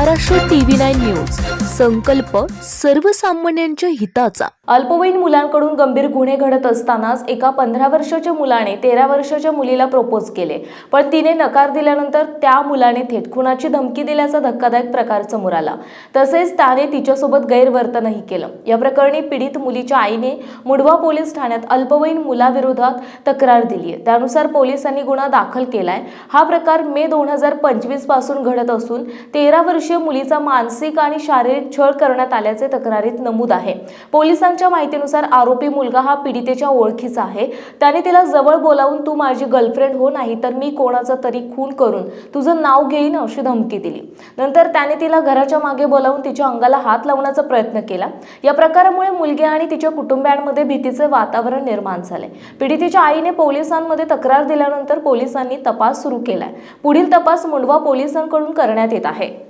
Maharashtra TV nine news. संकल्प सर्वसामान्यांच्या हिताचा. अल्पवयीन मुलांकडून गंभीर गुन्हे घडत असतानाच एका पंधरा वर्षाच्या मुलाने तेरा वर्षाच्या मुलीला प्रपोज केले. पण तिने नकार दिल्यानंतर त्या मुलाने थेट खुनाची धमकी दिल्याचा धक्कादायक प्रकार समोर आला. तसेच त्याने तिच्यासोबत गैरवर्तनही केलं. या प्रकरणी पीडित मुलीच्या आईने मुडवा पोलीस ठाण्यात अल्पवयीन मुलाविरोधात तक्रार दिली आहे. त्यानुसार पोलिसांनी गुन्हा दाखल केलाय. हा प्रकार मे दोन हजार पंचवीसपासून घडत असून तेरा वर्षीय मुलीचा मानसिक आणि शारीरिक छळ करण्यात आल्याचे तक्रारीत नमूद आहे. पोलिसांच्या माहितीनुसार आरोपी मुलगा हा पीडितेच्या ओळखीचा आहे. त्याने तिला जवळ बोलावून तू माझी गर्लफ्रेंड हो नाही तर मी कोणाचा तरी खून करून तुझं नाव घेईन अशी धमकी दिली. नंतर त्याने तिला घराच्या मागे बोलावून तिच्या अंगाला हात लावण्याचा प्रयत्न केला. या प्रकारामुळे मुलगी आणि तिच्या कुटुंबियांमध्ये भीतीचे वातावरण निर्माण झाले. पीडितेच्या आईने पोलिसांमध्ये तक्रार दिल्यानंतर पोलिसांनी तपास सुरू केलाय. पुढील तपास मुंडवा पोलिसांकडून करण्यात येत आहे.